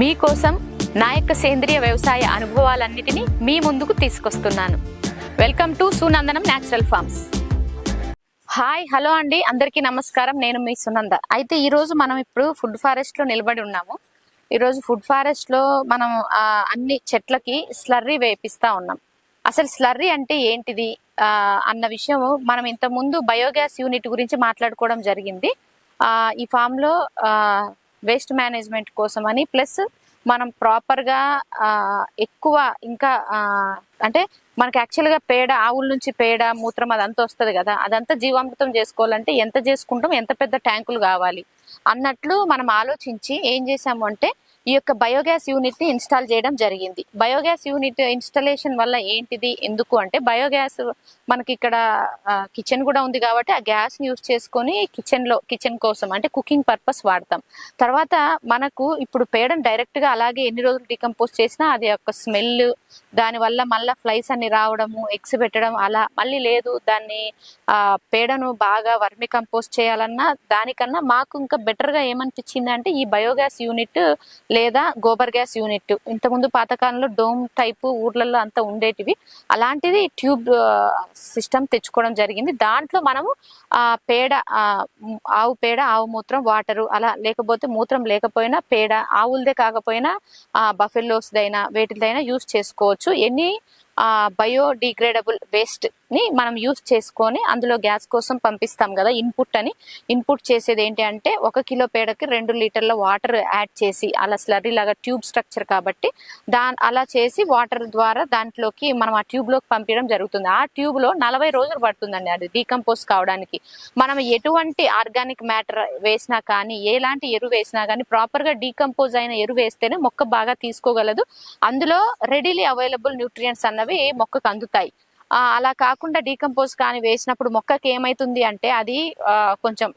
మీకోసం నా యొక్క సేంద్రియ వ్యవసాయ అనుభవాలన్నిటినీ మీ ముందుకు తీసుకొస్తున్నాను. Welcome to Sunandanam natural farms. Hi hello అండి. అందరికీ నమస్కారం. నేను మీ సునంద. అయితే ఈరోజు మనం ఇప్పుడు ఫుడ్ ఫారెస్ట్లో నిలబడి ఉన్నాము. ఈరోజు ఫుడ్ ఫారెస్ట్లో మనం అన్ని చెట్లకి స్లర్రీ వేపిస్తూ ఉన్నాం. అసలు స్లర్రీ అంటే ఏంటిది? అన్న విషయం మనం ఇంత ముందు బయోగ్యాస్ యూనిట్ గురించి మాట్లాడుకోవడం జరిగింది. ఈ ఫామ్లో వేస్ట్ మేనేజ్మెంట్ కోసం అని ప్లస్ మనం ప్రాపర్గా ఎక్కువ ఇంకా అంటే మనకి యాక్చువల్గా పేడ ఆవుల నుంచి పేడ మూత్రం అదంతా వస్తుంది కదా అదంతా జీవామృతం చేసుకోవాలంటే ఎంత చేసుకుంటాం ఎంత పెద్ద ట్యాంకులు కావాలి అన్నట్లు మనం ఆలోచించి ఏం చేసాము అంటే ఈ యొక్క బయోగ్యాస్ యూనిట్ని ఇన్స్టాల్ చేయడం జరిగింది. బయోగ్యాస్ యూనిట్ ఇన్స్టలేషన్ వల్ల ఏంటిది? ఎందుకు అంటే బయోగ్యాస్ మనకి ఇక్కడ కిచెన్ కూడా ఉంది కాబట్టి ఆ గ్యాస్ని యూస్ చేసుకొని కిచెన్లో కిచెన్ కోసం అంటే కుకింగ్ పర్పస్ వాడతాం. తర్వాత మనకు ఇప్పుడు పేడను డైరెక్ట్గా అలాగే ఎన్ని రోజులు డికంపోజ్ చేసినా అది యొక్క స్మెల్ దాని వల్ల మళ్ళీ ఫ్లైస్ అన్ని రావడము ఎగ్స్ పెట్టడం అలా మళ్ళీ లేదు. దాన్ని ఆ పేడను బాగా వర్మి కంపోజ్ చేయాలన్నా దానికన్నా మాకు ఇంకా బెటర్గా ఏమనిపించింది అంటే ఈ బయోగ్యాస్ యూనిట్ లేదా గోబర్ గ్యాస్ యూనిట్. ఇంతకుముందు పాతకాలంలో డోమ్ టైపు ఊర్లలో అంతా ఉండేటివి. అలాంటిది ట్యూబ్ సిస్టమ్ తెచ్చుకోవడం జరిగింది. దాంట్లో మనము పేడ ఆవు పేడ ఆవు మూత్రం వాటరు అలా లేకపోతే మూత్రం లేకపోయినా పేడ ఆవులదే కాకపోయినా బఫెల్లోస్దైనా వేటిదైనా యూస్ చేసుకోవచ్చు. ఎన్ని బయోడిగ్రేడబుల్ వేస్ట్ని మనం యూస్ చేసుకొని అందులో గ్యాస్ కోసం పంపిస్తాం కదా ఇన్పుట్ అని. ఇన్పుట్ చేసేది ఏంటి అంటే ఒక కిలో పేడకి రెండు లీటర్ల వాటర్ యాడ్ చేసి అలా స్లర్రీ లాగా ట్యూబ్ స్ట్రక్చర్ కాబట్టి దాని అలా చేసి వాటర్ ద్వారా దాంట్లోకి మనం ఆ ట్యూబ్లోకి పంపించడం జరుగుతుంది. ఆ ట్యూబ్లో నలభై రోజులు పడుతుందండి అది డీకంపోజ్ కావడానికి. మనం ఎటువంటి ఆర్గానిక్ మ్యాటర్ వేసినా కానీ ఎలాంటి ఎరువు వేసినా కానీ ప్రాపర్గా డీకంపోజ్ అయిన ఎరువు వేస్తేనే మొక్క బాగా తీసుకోగలదు. అందులో రెడీలీ అవైలబుల్ న్యూట్రియంట్స్ అన్నవి మొక్కకు అందుతాయి అలా కాకుండా డీకంపోజ్ కానీ వేసినప్పుడు మొక్కకి ఏమైతుంది అంటే అది ఆ, కొంచెం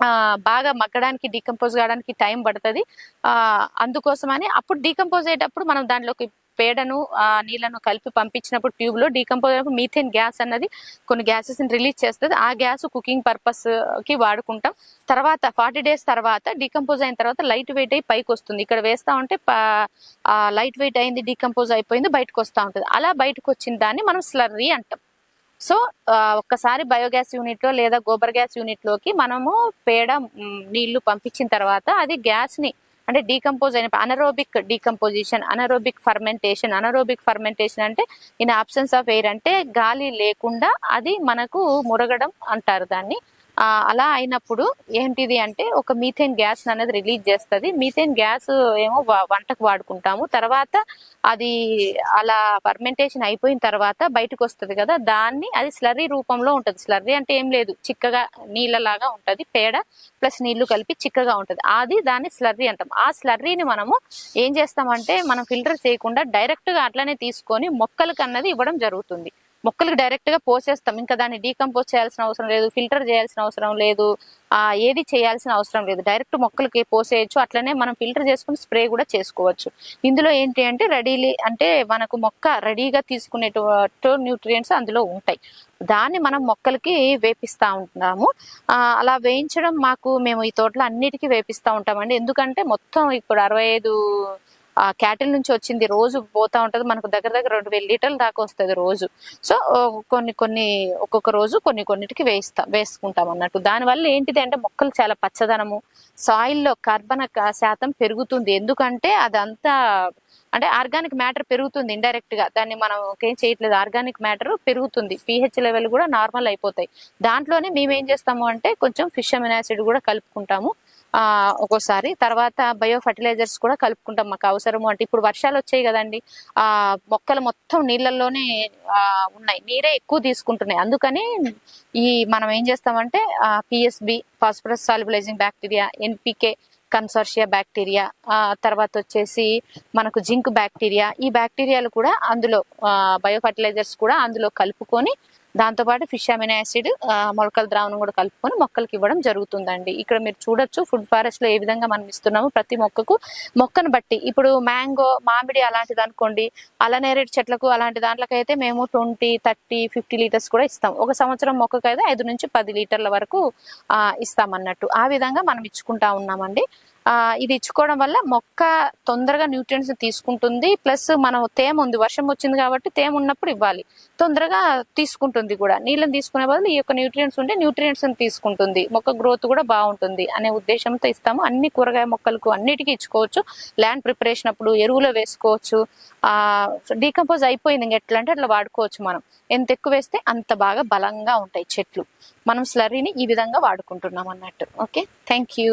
ఆ, బాగా మగ్గడానికి డీకంపోజ్ కావడానికి టైం పడుతుంది. ఆ, అందుకోసమని అప్పుడు డీకంపోజ్ అయ్యేటప్పుడు మనం దాంట్లోకి పేడను ఆ, నీళ్ళను కలిపి పంపించినప్పుడు ట్యూబ్లో డీకంపోజ్ అయినప్పుడు మీథేన్ గ్యాస్ అన్నది కొన్ని గ్యాసెస్ రిలీజ్ చేస్తుంది. ఆ గ్యాస్ కుకింగ్ పర్పస్కి వాడుకుంటాం. తర్వాత ఫార్టీ డేస్ తర్వాత డీకంపోజ్ అయిన తర్వాత లైట్ వెయిట్ అయి పైకి వస్తుంది. ఇక్కడ వేస్తా ఉంటే లైట్ వెయిట్ అయింది డీకంపోజ్ అయిపోయింది బయటకు వస్తూ ఉంటుంది. అలా బయటకు వచ్చిన దాన్ని మనం స్లర్రీ అంటాం. సో ఒక్కసారి బయోగ్యాస్ యూనిట్లో లేదా గోబర్ గ్యాస్ యూనిట్లోకి మనము పేడ నీళ్ళు పంపించిన తర్వాత అది గ్యాస్ని అంటే డీకంపోజ్ అయిన anaerobic decomposition anaerobic fermentation anaerobic fermentation అంటే ఇన్ ఆబ్సెన్స్ ఆఫ్ ఎయిర్ అంటే గాలి లేకుండా అది మనకు మురగడం అంటారు దాన్ని. అలా అయినప్పుడు ఏంటిది అంటే ఒక మీథేన్ గ్యాస్ అనేది రిలీజ్ చేస్తుంది. మీథేన్ గ్యాస్ ఏమో వంటకు వాడుకుంటాము. తర్వాత అది అలా ఫర్మెంటేషన్ అయిపోయిన తర్వాత బయటకు వస్తుంది కదా దాన్ని అది స్లర్రీ రూపంలో ఉంటుంది. స్లర్రీ అంటే ఏం లేదు. చిక్కగా నీళ్ళలాగా ఉంటుంది. పేడ ప్లస్ నీళ్ళు కలిపి చిక్కగా ఉంటుంది. అది దాన్ని స్లర్రీ అంటాం. ఆ స్లర్రీని మనము ఏం చేస్తామంటే మనం ఫిల్టర్ చేయకుండా డైరెక్ట్గా అట్లనే తీసుకొని మొక్కలకు అన్నది ఇవ్వడం జరుగుతుంది. మొక్కలకు డైరెక్ట్గా పోసేస్తాం. ఇంకా దాన్ని డీకంపోజ్ చేయాల్సిన అవసరం లేదు ఫిల్టర్ చేయాల్సిన అవసరం లేదు ఆ ఏది చేయాల్సిన అవసరం లేదు. డైరెక్ట్ మొక్కలకి పోసేయచ్చు. అట్లనే మనం ఫిల్టర్ చేసుకుని స్ప్రే కూడా చేసుకోవచ్చు. ఇందులో ఏంటి అంటే రెడీలీ అంటే మనకు మొక్క రెడీగా తీసుకునేటు న్యూట్రియంట్స్ అందులో ఉంటాయి. దాన్ని మనం మొక్కలకి వేపిస్తా ఉంటాము అలా వేయించడం మాకు మేము ఈ తోటలో అన్నిటికీ వేపిస్తా ఉంటామండి. ఎందుకంటే మొత్తం ఇప్పుడు అరవై ఐదు క్యాటిల్ నుంచి వచ్చింది రోజు పోతా ఉంటుంది. మనకు దగ్గర దగ్గర రెండు వేల లీటర్ల దాకా వస్తుంది రోజు. సో కొన్ని కొన్ని ఒక్కొక్క రోజు కొన్ని కొన్నిటికి వేస్తా వేసుకుంటాం అన్నట్టు. దానివల్ల ఏంటిది అంటే మొక్కలు చాలా పచ్చదనము సాయిల్లో కార్బన శాతం పెరుగుతుంది. ఎందుకంటే అదంతా అంటే ఆర్గానిక్ మ్యాటర్ పెరుగుతుంది ఇండైరెక్ట్గా దాన్ని మనం ఏం చేయట్లేదు. ఆర్గానిక్ మ్యాటర్ పెరుగుతుంది. పిహెచ్ లెవెల్ కూడా నార్మల్ అయిపోతాయి. దాంట్లోనే మేము ఏం చేస్తాము అంటే కొంచెం ఫిష్ అమినాసిడ్ కూడా కలుపుకుంటాము. ఒక్కోసారి. తర్వాత బయో ఫర్టిలైజర్స్ కూడా కలుపుకుంటాం మాకు అవసరము. అంటే ఇప్పుడు వర్షాలు వచ్చాయి కదండి. ఆ మొక్కలు మొత్తం నీళ్ళల్లోనే ఉన్నాయి. నీరే ఎక్కువ తీసుకుంటున్నాయి. అందుకని ఈ మనం ఏం చేస్తామంటే PSB phosphorus solubilizing bacteria NPK consortia bacteria తర్వాత వచ్చేసి మనకు జింక్ బ్యాక్టీరియా. ఈ బ్యాక్టీరియాలు కూడా అందులో బయో ఫర్టిలైజర్స్ కూడా అందులో కలుపుకొని దాంతోపాటు ఫిష్ అమినో యాసిడ్ మొలకల ద్రావణం కూడా కలుపుకొని మొక్కలకి ఇవ్వడం జరుగుతుందండి. ఇక్కడ మీరు చూడొచ్చు ఫుడ్ ఫారెస్ట్లో ఏ విధంగా మనం ఇస్తున్నాము ప్రతి మొక్కకు మొక్కను బట్టి. ఇప్పుడు మ్యాంగో మామిడి అలాంటిది అనుకోండి అలనేరేడు చెట్లకు అలాంటి దాంట్లకైతే మేము ట్వంటీ థర్టీ ఫిఫ్టీ లీటర్స్ కూడా ఇస్తాం. ఒక సంవత్సరం మొక్కకైతే ఐదు నుంచి పది లీటర్ల వరకు ఇస్తాం అన్నట్టు ఆ విధంగా మనం ఇచ్చుకుంటా ఉన్నామండి. ఇది ఇచ్చుకోవడం వల్ల మొక్క తొందరగా న్యూట్రియన్స్ తీసుకుంటుంది ప్లస్ మనం తేమ ఉంది వర్షం వచ్చింది కాబట్టి తేమ ఉన్నప్పుడు ఇవ్వాలి. తొందరగా తీసుకుంటుంది కూడా. నీళ్ళని తీసుకునే బదులు ఈ యొక్క న్యూట్రియన్స్ ఉంటే న్యూట్రియన్స్ తీసుకుంటుంది. మొక్క గ్రోత్ కూడా బాగుంటుంది అనే ఉద్దేశంతో ఇస్తాము. అన్ని కూరగాయ మొక్కలకు అన్నిటికీ ఇచ్చుకోవచ్చు. ల్యాండ్ ప్రిపరేషన్ అప్పుడు ఎరువులో వేసుకోవచ్చు. డీకంపోజ్ అయిపోయింది ఇంక ఎట్లా అంటే అట్లా వాడుకోవచ్చు మనం. ఎంత ఎక్కువ వేస్తే అంత బాగా బలంగా ఉంటాయి చెట్లు. మనం స్లరీని ఈ విధంగా వాడుకుంటున్నాం అన్నట్టు. ఓకే? Thank you